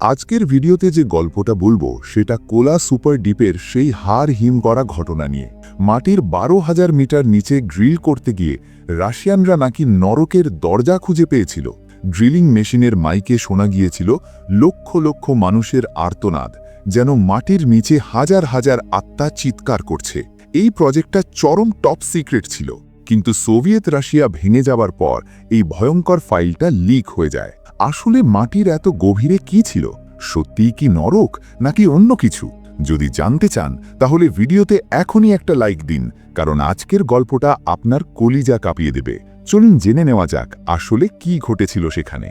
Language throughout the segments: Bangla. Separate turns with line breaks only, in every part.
আজকের ভিডিওতে যে গল্পটা বলব, সেটা কোলা সুপার ডিপের সেই হার হিম করা ঘটনা নিয়ে। মাটির বারো হাজার মিটার নিচে ড্রিল করতে গিয়ে রাশিয়ানরা নাকি নরকের দরজা খুঁজে পেয়েছিল। ড্রিলিং মেশিনের মাইকে শোনা গিয়েছিল লক্ষ লক্ষ মানুষের আর্তনাদ, যেন মাটির নিচে হাজার হাজার আত্মা চিৎকার করছে। এই প্রজেক্টটা চরম টপ সিক্রেট ছিল। কিন্তু সোভিয়েত রাশিয়া ভেঙে যাবার পর এই ভয়ঙ্কর ফাইলটা লিক হয়ে যায়। আসলে মাটির এত গভীরে কি ছিল? সত্যিই কি নরক, নাকি অন্য কিছু? যদি জানতে চান, তাহলে ভিডিওতে এখনই একটা লাইক দিন, কারণ আজকের গল্পটা আপনার কলিজা কাঁপিয়ে দেবে। চলুন জেনে নেওয়া যাক, আসলে কি ঘটেছিল সেখানে।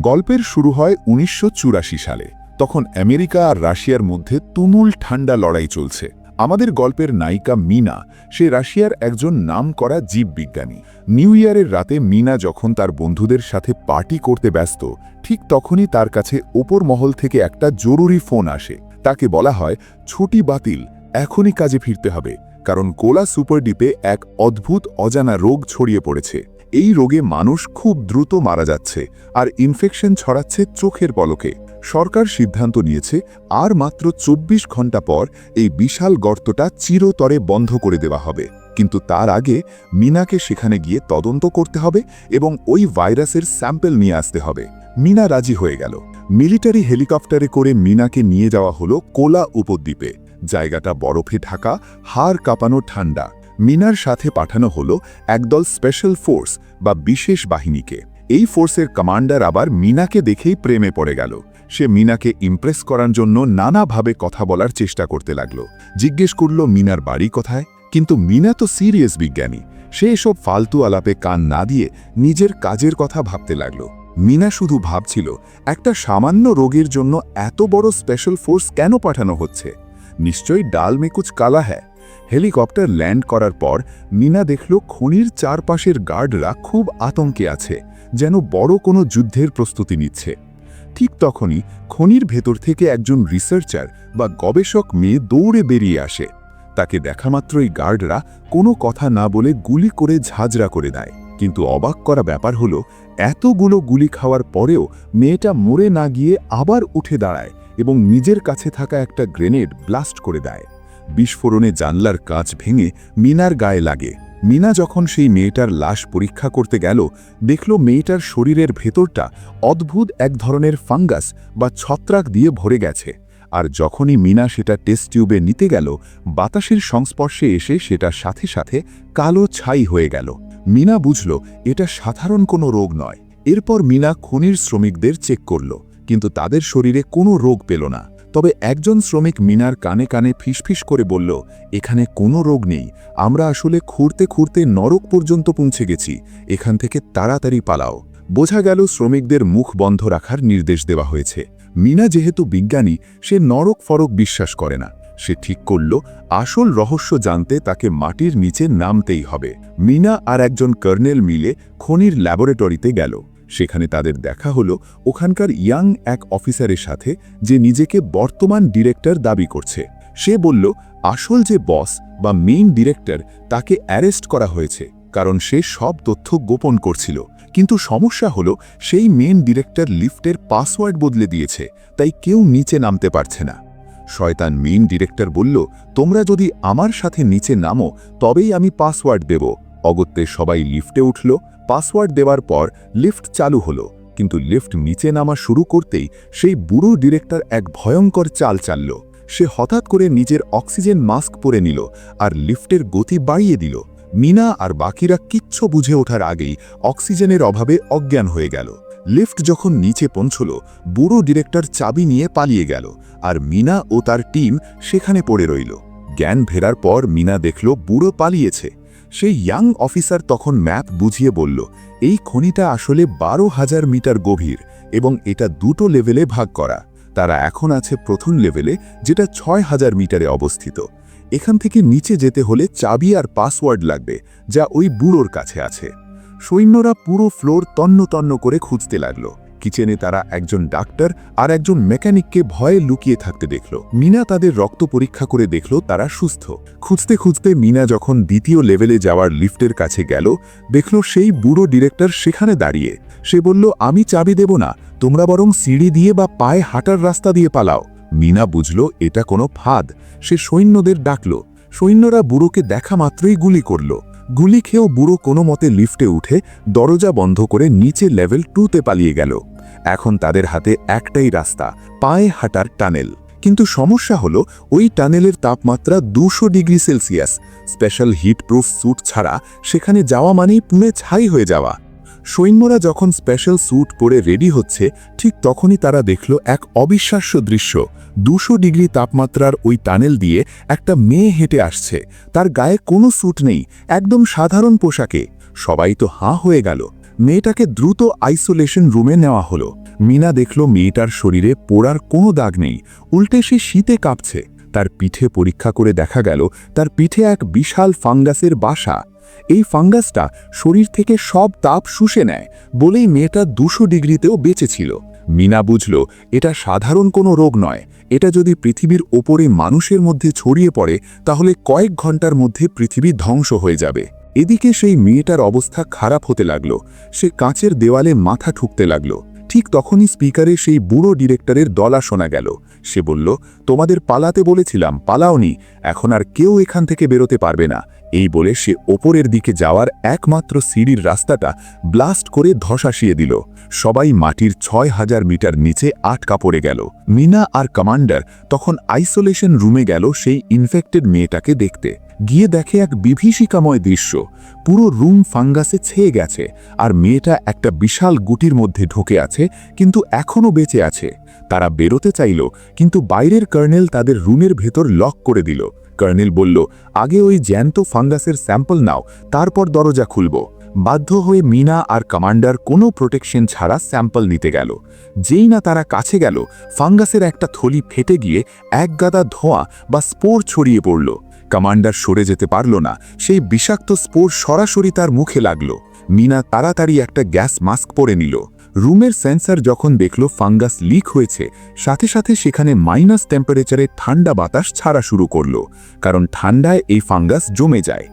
গল্পের শুরু হয় উনিশশো চুরাশি সালে, তখন আমেরিকা আর রাশিয়ার মধ্যে তুমুল ঠান্ডা লড়াই চলছে। আমাদের গল্পের নায়িকা মিনা, সে রাশিয়ার একজন নামকরা জীববিজ্ঞানী। নিউ ইয়ারের রাতে মিনা যখন তার বন্ধুদের সাথে পার্টি করতে ব্যস্ত, ঠিক তখনই তার কাছে ওপর মহল থেকে একটা জরুরি ফোন আসে। তাকে বলা হয়, ছুটি বাতিল, এখনই কাজে ফিরতে হবে। কারণ কোলা সুপার ডিপে এক অদ্ভুত, অজানা রোগ ছড়িয়ে পড়েছে। এই রোগে মানুষ খুব দ্রুত মারা যাচ্ছে আর ইনফেকশন ছড়াচ্ছে চোখের পলকে। সরকার সিদ্ধান্ত নিয়েছে আর মাত্র ২৪ ঘণ্টা পর এই বিশাল গর্তটা চিরতরে বন্ধ করে দেওয়া হবে। কিন্তু তার আগে মিনাকে সেখানে গিয়ে তদন্ত করতে হবে এবং ওই ভাইরাসের স্যাম্পল নিয়ে আসতে হবে। মিনা রাজি হয়ে গেল। মিলিটারি হেলিকপ্টারে করে মিনাকে নিয়ে যাওয়া হলো কোলা উপদ্বীপে। জায়গাটা বরফে ঢাকা, হাড় কাঁপানো ঠান্ডা। মিনার সাথে পাঠানো হলো একদল স্পেশাল ফোর্স বা বিশেষ বাহিনীকে। এই ফোর্সের কমান্ডার আবার মিনাকে দেখেই প্রেমে পড়ে গেল। সে মিনাকে ইমপ্রেস করার জন্য নানাভাবে কথা বলার চেষ্টা করতে লাগল। জিজ্ঞেস করল, মিনার বাড়ি কোথায়? কিন্তু মিনা তো সিরিয়াস বিজ্ঞানী। সে এসব ফালতু আলাপে কান না দিয়ে নিজের কাজের কথা ভাবতে লাগল। মিনা শুধু ভাবছিল, একটা সামান্য রোগের জন্য এত বড় স্পেশাল ফোর্স কেন পাঠানো হচ্ছে? নিশ্চয়ই ডাল মেকুচ কালা হ্যায়। হেলিকপ্টার ল্যান্ড করার পর মিনা দেখল খনির চারপাশের গার্ডরা খুব আতঙ্কে আছে, যেন বড় কোনো যুদ্ধের প্রস্তুতি নিচ্ছে। ঠিক তখনই খনির ভেতর থেকে একজন রিসার্চার বা গবেষক মেয়ে দৌড়ে বেরিয়ে আসে। তাকে দেখামাত্রই গার্ডরা কোনো কথা না বলে গুলি করে ঝাঁঝরা করে দেয়। কিন্তু অবাক করা ব্যাপার হলো, এতগুলো গুলি খাওয়ার পরেও মেয়েটা মরে না গিয়ে আবার উঠে দাঁড়ায় এবং নিজের কাছে থাকা একটা গ্রেনেড ব্লাস্ট করে দেয়। বিস্ফোরণে জানলার কাঁচ ভেঙে মিনার গায়ে লাগে। মিনা যখন সেই মেয়েটার লাশ পরীক্ষা করতে গেল, দেখল মেয়েটার শরীরের ভেতরটা অদ্ভুত এক ধরনের ফাঙ্গাস বা ছত্রাক দিয়ে ভরে গেছে। আর যখনই মিনা সেটা টেস্ট টিউবে নিতে গেল, বাতাসের সংস্পর্শে এসে সেটা সাথে সাথে কালো ছাই হয়ে গেল। মিনা বুঝল, এটা সাধারণ কোনো রোগ নয়। এরপর মিনা খনির শ্রমিকদের চেক করল, কিন্তু তাদের শরীরে কোনো রোগ পেল না। তবে একজন শ্রমিক মিনার কানে কানে ফিসফিস করে বলল, এখানে কোনো রোগ নেই, আমরা আসলে খুঁড়তে খুঁড়তে নরক পর্যন্ত পৌঁছে গেছি, এখান থেকে তাড়াতাড়ি পালাও। বোঝা গেল শ্রমিকদের মুখ বন্ধ রাখার নির্দেশ দেওয়া হয়েছে। মিনা যেহেতু বিজ্ঞানী, সে নরক ফরক বিশ্বাস করে না। সে ঠিক করল, আসল রহস্য জানতে তাকে মাটির নিচে নামতেই হবে। মিনা আর একজন কর্নেল মিলে খনির ল্যাবরেটরিতে গেল। সেখানে তাদের দেখা হলো ওখানকার ইয়াং এক অফিসারের সাথে যে নিজেকে বর্তমান ডিরেক্টর দাবি করছে। সে বলল, আসল যে বস বা মেইন ডিরেক্টর, তাকে অ্যারেস্ট করা হয়েছে, কারণ সে সব তথ্য গোপন করছিল। কিন্তু সমস্যা হলো, সেই মেইন ডিরেক্টর লিফটের পাসওয়ার্ড বদলে দিয়েছে, তাই কেউ নিচে নামতে পারছে না। শয়তান মেইন ডিরেক্টর বলল, তোমরা যদি আমার সাথে নিচে নামো, তবেই আমি পাসওয়ার্ড দেব। অগত্যে সবাই লিফটে উঠল পাসওয়ার্ড দেওয়ার পর লিফট চালু হলো, কিন্তু লিফট নিচে নামা শুরু করতেই সেই বুড়ো ডিরেক্টর এক ভয়ঙ্কর চাল চালল। সে হঠাৎ করে নিজের অক্সিজেন মাস্ক পরে নিল আর লিফটের গতি বাড়িয়ে দিল। মিনা আর বাকিরা কিচ্ছু বুঝে ওঠার আগেই অক্সিজেনের অভাবে অজ্ঞান হয়ে গেল। লিফট যখন নিচে পৌঁছল, বুড়ো ডিরেক্টর চাবি নিয়ে পালিয়ে গেল আর মিনা ও তার টিম সেখানে পড়ে রইল। জ্ঞান ফেরার পর মিনা দেখল বুড়ো পালিয়েছে। সেই ইয়াং অফিসার তখন ম্যাপ বুঝিয়ে বলল, এই খনিটা আসলে বারো হাজার মিটার গভীর এবং এটা দুটো লেভেলে ভাগ করা। তারা এখন আছে প্রথম লেভেলে যেটা ছয় হাজার মিটারে অবস্থিত। এখান থেকে নিচে যেতে হলে চাবি আর পাসওয়ার্ড লাগবে, যা ওই বুড়োর কাছে আছে। সৈন্যরা পুরো ফ্লোর তন্ন তন্ন করে খুঁজতে লাগল। কিচেনে তারা একজন ডাক্তার আর একজন মেকানিককে ভয়ে লুকিয়ে থাকতে দেখল। মিনা তাদের রক্ত পরীক্ষা করে দেখল তারা সুস্থ। খুঁজতে খুঁজতে মিনা যখন দ্বিতীয় লেভেলে যাওয়ার লিফটের কাছে গেল, দেখল সেই বুড়ো ডিরেক্টর সেখানে দাঁড়িয়ে। সে বলল, আমি চাবি দেব না, তোমরা বরং সিঁড়ি দিয়ে বা পায়ে হাঁটার রাস্তা দিয়ে পালাও। মিনা বুঝল, এটা কোনো ফাঁদ। সে সৈন্যদের ডাকল। সৈন্যরা বুড়োকে দেখা মাত্রই গুলি করল। গুলি খেয়েও বুড়ো কোনো মতে লিফটে উঠে দরজা বন্ধ করে নিচে লেভেল টুতে পালিয়ে গেল। এখন তাদের হাতে একটাই রাস্তা, পায়ে হাঁটার টানেল। কিন্তু সমস্যা হলো, ওই টানেলের তাপমাত্রা দুশো degree Celsius. Special heat proof suit ছাড়া সেখানে যাওয়া মানেই পুনে ছাই হয়ে যাওয়া। সৈন্যরা যখন স্পেশাল স্যুট পরে রেডি হচ্ছে, ঠিক তখনই তারা দেখল এক অবিশ্বাস্য দৃশ্য। দুশো ডিগ্রি তাপমাত্রার ওই টানেল দিয়ে একটা মেয়ে হেঁটে আসছে। তার গায়ে কোনো স্যুট নেই, একদম সাধারণ পোশাকে। সবাই তো হাঁ হয়ে গেল। মেয়েটাকে দ্রুত আইসোলেশন রুমে নেওয়া হলো। মিনা দেখল মেয়েটার শরীরে পোড়ার কোনো দাগ নেই। উল্টে সে শীতে কাঁপছে। তার পিঠে পরীক্ষা করে দেখা গেল, তার পিঠে এক বিশাল ফাঙ্গাসের বাসা। এই ফাঙ্গাসটা শরীর থেকে সব তাপ শুষে নেয় বলেই মেয়েটা দুশো ডিগ্রিতেও বেঁচেছিল। মিনা বুঝল, এটা সাধারণ কোনো রোগ নয়। এটা যদি পৃথিবীর ওপরে মানুষের মধ্যে ছড়িয়ে পড়ে, তাহলে কয়েক ঘণ্টার মধ্যে পৃথিবী ধ্বংস হয়ে যাবে। এদিকে সেই মেয়েটার অবস্থা খারাপ হতে লাগল। সে কাঁচের দেওয়ালে মাথা ঠুকতে লাগল। ঠিক তখনই স্পিকারে সেই বুড়ো ডিরেক্টরের দলা শোনা গেল। সে বলল, তোমাদের পালাতে বলেছিলাম, পালাওনি। এখন আর কেউ এখান থেকে বেরোতে পারবে না। এই বলে সে ওপরের দিকে যাওয়ার একমাত্র সিঁড়ির রাস্তাটা ব্লাস্ট করে ধসাসিয়ে দিল। সবাই মাটির ছয় হাজার মিটার নিচে আটকা পড়ে গেল। মিনা আর কমান্ডার তখন আইসোলেশন রুমে গেল সেই ইনফেক্টেড মেয়েটাকে দেখতে। গিয়ে দেখে এক বিভীষিকাময় দৃশ্য। পুরো রুম ফাঙ্গাসে ছেয়ে গেছে আর মেয়েটা একটা বিশাল গুটির মধ্যে ঢোকে আছে, কিন্তু এখনও বেঁচে আছে। তারা বেরোতে চাইল, কিন্তু বাইরের কর্নেল তাদের রুমের ভেতর লক করে দিল। কর্নেল বলল, আগে ওই জ্যান্ত ফাঙ্গাসের স্যাম্পল নাও, তারপর দরজা খুলব। বাধ্য হয়ে মিনা আর কমান্ডার কোনো প্রোটেকশন ছাড়া স্যাম্পল নিতে গেল। যেই না তারা কাছে গেল, ফাঙ্গাসের একটা থলি ফেটে গিয়ে এক গাদা ধোঁয়া বা স্পোর ছড়িয়ে পড়ল। কমান্ডার সরে যেতে পারল না, সেই বিষাক্ত স্পোর সরাসরি তার মুখে লাগল। মিনা তাড়াতাড়ি একটা গ্যাস মাস্ক পরে নিল। রুমের সেন্সার যখন দেখল ফাঙ্গাস লিক হয়েছে, সাথে সাথে সেখানে মাইনাস টেম্পারেচারে ঠান্ডা বাতাস ছাড়া শুরু করল, কারণ ঠান্ডায় এই ফাঙ্গাস জমে যায়।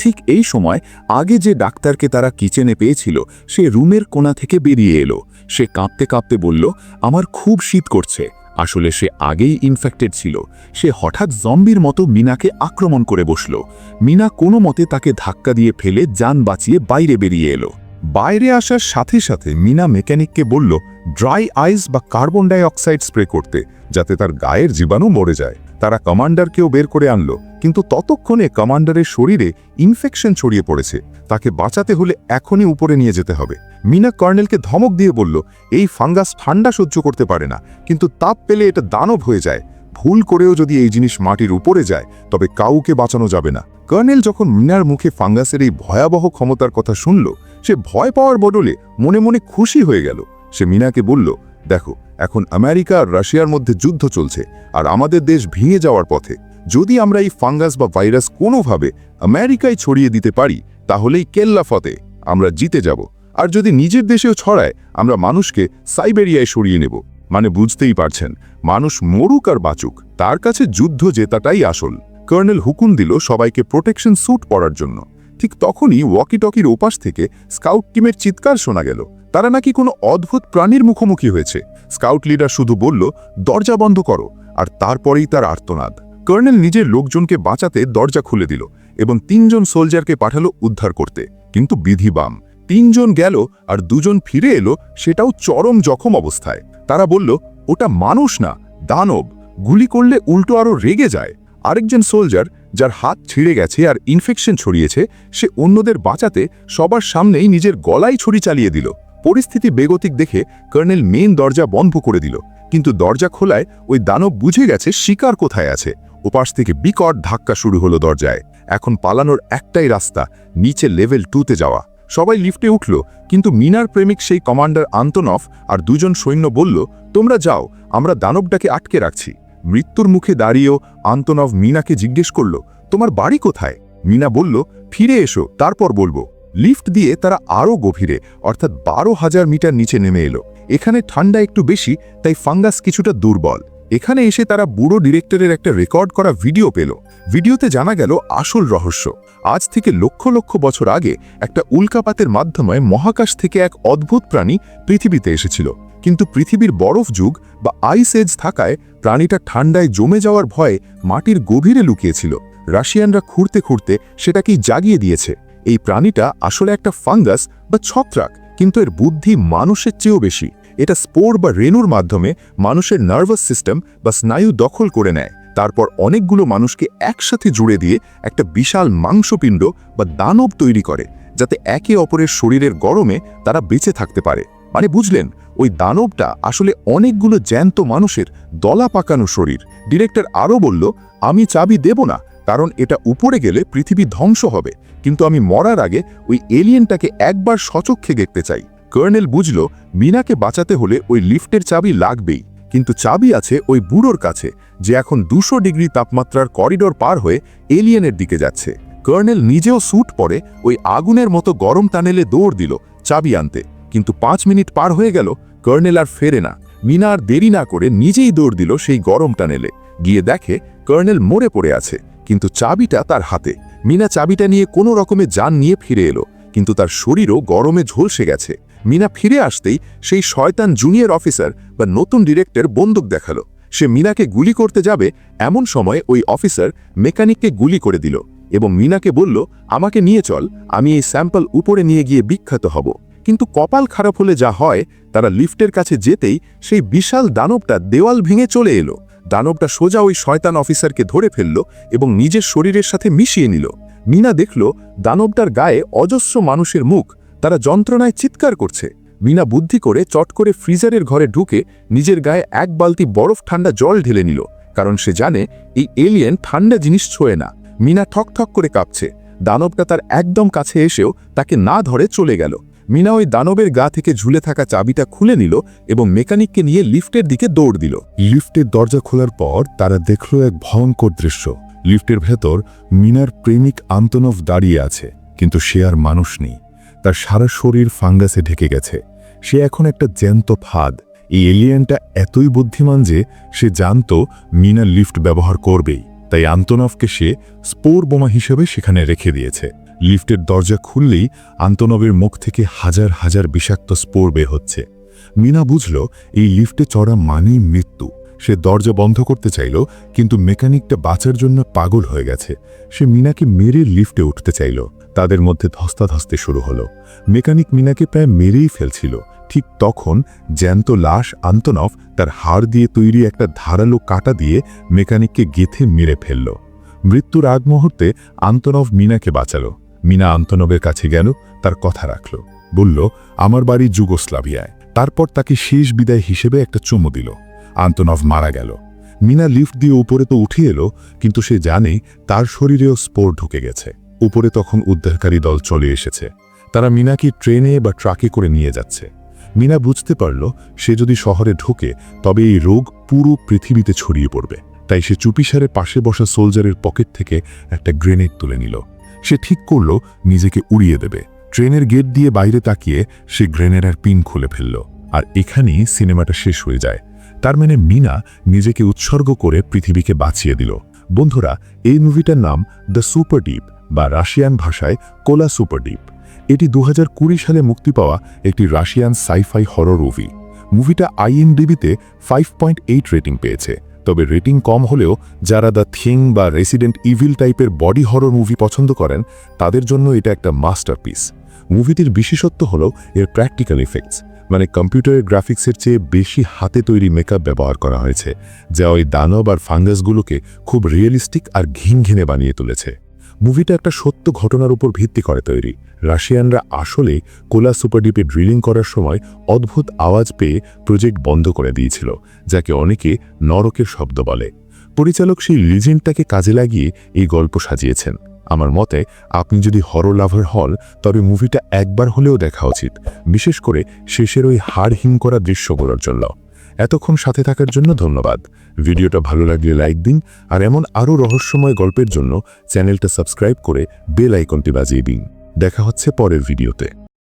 ঠিক এই সময় আগে যে ডাক্তারকে তারা কিচেনে পেয়েছিল, সে রুমের কোণা থেকে বেরিয়ে এলো। সে কাঁপতে কাঁপতে বলল, আমার খুব শীত করছে। আসলে সে আগেই ইনফেক্টেড ছিল। সে হঠাৎ জম্বির মতো মিনাকে আক্রমণ করে বসল। মিনা কোনো মতে তাকে ধাক্কা দিয়ে ফেলে যান বাঁচিয়ে বাইরে বেরিয়ে এলো। বাইরে আসার সাথে সাথে মিনা মেকানিককে বলল ড্রাই আইস বা কার্বন ডাই অক্সাইড স্প্রে করতে, যাতে তার গায়ের জীবাণু মরে যায়। তারা কমান্ডারকেও বের করে আনলো, কিন্তু ততক্ষণে কমান্ডারের শরীরে ইনফেকশন ছড়িয়ে পড়েছে। তাকে বাঁচাতে হলে এখনই উপরে নিয়ে যেতে হবে। মিনা কর্নেলকে ধমক দিয়ে বলল, এই ফাঙ্গাস ঠান্ডা সহ্য করতে পারে না, কিন্তু তাপ পেলে এটা দানব হয়ে যায়। ভুল করেও যদি এই জিনিস মাটির উপরে যায়, তবে কাউকে বাঁচানো যাবে না। কর্নেল যখন মিনার মুখে ফাঙ্গাসের এই ভয়াবহ ক্ষমতার কথা শুনল, সে ভয় পাওয়ার বদলে মনে মনে খুশি হয়ে গেল। সে মিনাকে বলল, দেখো, এখন আমেরিকা আর রাশিয়ার মধ্যে যুদ্ধ চলছে, আর আমাদের দেশ ভেঙে যাওয়ার পথে। যদি আমরা এই ফাঙ্গাস বা ভাইরাস কোনোভাবে আমেরিকায় ছড়িয়ে দিতে পারি, তাহলেই কেল্লা ফতে, আমরা জিতে যাব। আর যদি নিজের দেশেও ছড়ায়, আমরা মানুষকে সাইবেরিয়ায় সরিয়ে নেব। মানে বুঝতেই পারছেন মানুষ মরুক আর বাঁচুক, তার কাছে যুদ্ধ জেতাটাই আসল। কর্নেল হুকুম দিল সবাইকে প্রোটেকশন স্যুট পরার জন্য। ঠিক তখনই ওয়াকিটকির ওপাশ থেকে স্কাউট টিমের চিৎকার শোনা গেল। তারা নাকি কোনো অদ্ভুত প্রাণীর মুখোমুখি হয়েছে। স্কাউট লিডার শুধু বলল, দরজা বন্ধ করো। আর তারপরেই তার আর্তনাদ। কর্নেল নিজের লোকজনকে বাঁচাতে দরজা খুলে দিল এবং তিনজন সোলজারকে পাঠালো উদ্ধার করতে। কিন্তু বিধি বাম। তিনজন গেল আর দুজন ফিরে এলো, সেটাও চরম জখম অবস্থায়। তারা বলল ওটা মানুষ না, দানব। গুলি করলে উল্টো আরও রেগে যায়। আরেকজন সোলজার যার হাত ছিঁড়ে গেছে আর ইনফেকশন ছড়িয়েছে, সে অন্যদের বাঁচাতে সবার সামনেই নিজের গলায় ছুরি চালিয়ে দিল। পরিস্থিতি বেগতিক দেখে কর্নেল মেন দরজা বন্ধ করে দিল। কিন্তু দরজা খোলায় ওই দানব বুঝে গেছে শিকার কোথায় আছে। ওপাশ থেকে বিকট ধাক্কা শুরু হলো দরজায়। এখন পালানোর একটাই রাস্তা, নিচে লেভেল টুতে যাওয়া। সবাই লিফটে উঠল, কিন্তু মিনার প্রেমিক সেই কমান্ডার আন্তনফ আর দুজন সৈন্য বলল, তোমরা যাও, আমরা দানবটাকে আটকে রাখছি। মৃত্যুর মুখে দাঁড়িয়েও আন্তনভ মিনাকে জিজ্ঞেস করল, তোমার বাড়ি কোথায়? মিনা বলল, ফিরে এসো, তারপর বলব। লিফট দিয়ে তারা আরও গভীরে, অর্থাৎ বারো হাজার মিটার নিচে নেমে এলো। এখানে ঠান্ডা একটু বেশি, তাই ফাঙ্গাস কিছুটা দুর্বল। এখানে এসে তারা বুড়ো ডিরেক্টরের একটা রেকর্ড করা ভিডিও পেল। ভিডিওতে জানা গেল আসল রহস্য। আজ থেকে লক্ষ লক্ষ বছর আগে একটা উল্কাপাতের মাধ্যমে মহাকাশ থেকে এক অদ্ভুত প্রাণী পৃথিবীতে এসেছিল। কিন্তু পৃথিবীর বরফ যুগ বা আইস এজ থাকায় প্রাণীটা ঠান্ডায় জমে যাওয়ার ভয়ে মাটির গভীরে লুকিয়েছিল। রাশিয়ানরা খুঁড়তে খুঁড়তে সেটাকেই জাগিয়ে দিয়েছে। এই প্রাণীটা আসলে একটা ফাঙ্গাস বা ছত্রাক, কিন্তু এর বুদ্ধি মানুষের চেয়েও বেশি। এটা স্পোর বা রেণুর মাধ্যমে মানুষের নার্ভাস সিস্টেম বা স্নায়ু দখল করে নেয়। তারপর অনেকগুলো মানুষকে একসাথে জুড়ে দিয়ে একটা বিশাল মাংসপিণ্ড বা দানব তৈরি করে, যাতে একে অপরের শরীরের গরমে তারা বেঁচে থাকতে পারে। মানে বুঝলেন, ওই দানবটা আসলে অনেকগুলো জ্যান্ত মানুষের দলা পাকানো শরীর। ডিরেক্টর আরও বলল, আমি চাবি দেব না, কারণ এটা উপরে গেলে পৃথিবী ধ্বংস হবে। কিন্তু আমি মরার আগে ওই এলিয়েনটাকে একবার সচক্ষে দেখতে চাই। কর্নেল বুঝল, মিনাকে বাঁচাতে হলে ওই লিফটের চাবি লাগবেই। কিন্তু চাবি আছে ওই বুড়োর কাছে, যে এখন দুশো ডিগ্রি তাপমাত্রার করিডোর পার হয়ে এলিয়েনের দিকে যাচ্ছে। কর্নেল নিজেও স্যুট পরে ওই আগুনের মতো গরম টানেলে দৌড় দিল চাবি আনতে। কিন্তু পাঁচ মিনিট পার হয়ে গেল, কর্নেল আর ফেরে না। মিনা আর দেরি না করে নিজেই দৌড় দিল সেই গরম টানেলে। গিয়ে দেখে কর্নেল মরে পড়ে আছে, কিন্তু চাবিটা তার হাতে। মিনা চাবিটা নিয়ে কোনো রকমে যান নিয়ে ফিরে এলো, কিন্তু তার শরীরও গরমে ঝলসে গেছে। মিনা ফিরে আসতেই সেই শয়তান জুনিয়র অফিসার বা নতুন ডিরেক্টর বন্দুক দেখাল। সে মিনাকে গুলি করতে যাবে এমন সময় ওই অফিসার মেকানিককে গুলি করে দিল এবং মিনাকে বলল, আমাকে নিয়ে চল, আমি এই স্যাম্পল উপরে নিয়ে গিয়ে বিখ্যাত হব। কিন্তু কপাল খারাপ হলে যা হয়, তারা লিফটের কাছে যেতেই সেই বিশাল দানবটা দেওয়াল ভেঙে চলে এলো। দানবটা সোজা ওই শয়তান অফিসারকে ধরে ফেলল এবং নিজের শরীরের সাথে মিশিয়ে নিল। মিনা দেখল দানবটার গায়ে অজস্র মানুষের মুখ তারা যন্ত্রণায় চিৎকার করছে। মিনা বুদ্ধি করে চট করে ফ্রিজারের ঘরে ঢুকে নিজের গায়ে এক বালতি বরফ ঠান্ডা জল ঢেলে নিল, কারণ সে জানে এই এলিয়েন ঠান্ডা জিনিস ছোঁয় না। মিনা ঠক ঠক করে কাঁপছে। দানবটা তার একদম কাছে এসেও তাকে না ধরে চলে গেল। মিনা ওই দানবের গা থেকে ঝুলে থাকা চাবিটা খুলে নিল এবং মেকানিককে নিয়ে লিফটের দিকে দৌড় দিল। লিফটের দরজা খোলার পর তারা দেখল এক ভয়ঙ্কর দৃশ্য। লিফটের ভেতর মিনার প্রেমিক আন্তনভ দাঁড়িয়ে আছে, কিন্তু সে আর মানুষ নেই। তার সারা শরীর ফাঙ্গাসে ঢেকে গেছে। সে এখন একটা জ্যান্ত ফাঁদ। এই এলিয়েনটা এতই বুদ্ধিমান যে সে জানত মিনা লিফট ব্যবহার করবেই। তাই আন্তনভকে সে স্পোর বোমা হিসেবে সেখানে রেখে দিয়েছে। লিফটের দরজা খুললেই আন্তনবের মুখ থেকে হাজার হাজার বিষাক্ত স্পোর বের হচ্ছে। মিনা বুঝল, এই লিফটে চড়া মানেই মৃত্যু। সে দরজা বন্ধ করতে চাইল, কিন্তু মেকানিকটা বাঁচার জন্য পাগল হয়ে গেছে। সে মিনাকে মেরে লিফটে উঠতে চাইল। তাদের মধ্যে ধস্তাধস্তে শুরু হলো। মেকানিক মিনাকে প্রায় মেরেই ফেলছিল। ঠিক তখন জ্যান্ত লাশ আন্তনভ তার হাড় দিয়ে তৈরি একটা ধারালো কাটা দিয়ে মেকানিককে গেথে মেরে ফেলল। মৃত্যুর আগ মুহূর্তে আন্তনভ মিনাকে বাঁচালো। মিনা আন্তনবের কাছে গেল, তার কথা রাখল। বলল, আমার বাড়ি যুগোস্লাভিয়ায়। তারপর তাকে শেষ বিদায় হিসেবে একটা চুমু দিল। আন্তনভ মারা গেল। মিনা লিফট দিয়ে উপরে তো উঠে এলো, কিন্তু সে জানে তার শরীরেও স্পোর ঢুকে গেছে। উপরে তখন উদ্ধারকারী দল চলে এসেছে। তারা মিনাকে ট্রেনে বা ট্রাকে করে নিয়ে যাচ্ছে। মিনা বুঝতে পারল, সে যদি শহরে ঢোকে, তবে এই রোগ পুরো পৃথিবীতে ছড়িয়ে পড়বে। তাই সে চুপিসারে পাশে বসা সোলজারের পকেট থেকে একটা গ্রেনেড তুলে নিল। সে ঠিক করল, নিজেকে উড়িয়ে দেবে। ট্রেনের গেট দিয়ে বাইরে তাকিয়ে সে গ্রেনেডার পিন খুলে ফেলল। আর এখানেই সিনেমাটা শেষ হয়ে যায়। তার মানে মিনা নিজেকে উৎসর্গ করে পৃথিবীকে বাঁচিয়ে দিল। বন্ধুরা, এই মুভিটার নাম দ্য সুপার ডিপ বা রাশিয়ান ভাষায় কোলা সুপার ডিপ এটি দু হাজার কুড়ি সালে মুক্তি পাওয়া একটি রাশিয়ান সাইফাই হরর মুভি। মুভিটা আইএমডিবিতে ফাইভ পয়েন্ট এইট রেটিং পেয়েছে। তবে রেটিং কম হলেও যারা দ্য থিং বা রেসিডেন্ট ইভিল টাইপের বডি হরর মুভি পছন্দ করেন, তাদের জন্য এটা একটা মাস্টারপিস। মুভিটির বিশেষত্ব হল এর প্র্যাকটিক্যাল ইফেক্টস মানে কম্পিউটারের গ্রাফিক্সের চেয়ে বেশি হাতে তৈরি মেকআপ ব্যবহার করা হয়েছে, যা ওই দানব আর ফাঙ্গাসগুলোকে খুব রিয়েলিস্টিক আর ঘিন ঘিনে বানিয়ে তুলেছে। মুভিটা একটা সত্য ঘটনার উপর ভিত্তি করে তৈরি। রাশিয়ানরা আসলে কোলা সুপারডিপে ড্রিলিং করার সময় অদ্ভুত আওয়াজ পেয়ে প্রজেক্ট বন্ধ করে দিয়েছিল, যাকে অনেকে নরকের শব্দ বলে। পরিচালক সেই লিজেন্ডটাকে কাজে লাগিয়ে এই গল্প সাজিয়েছেন। আমার মতে, আপনি যদি হরর লাভার হল তবে মুভিটা একবার হলেও দেখা উচিত, বিশেষ করে শেষের ওই হাড় হিম করা দৃশ্যগুলোর জন্য। এতক্ষণ সাথে থাকার জন্য ধন্যবাদ। ভিডিওটা ভালো লাগলে লাইক দিন, আর এমন আরও রহস্যময় গল্পের জন্য চ্যানেলটা সাবস্ক্রাইব করে বেল আইকনটি বাজিয়ে দিন। দেখা হচ্ছে পরের ভিডিওতে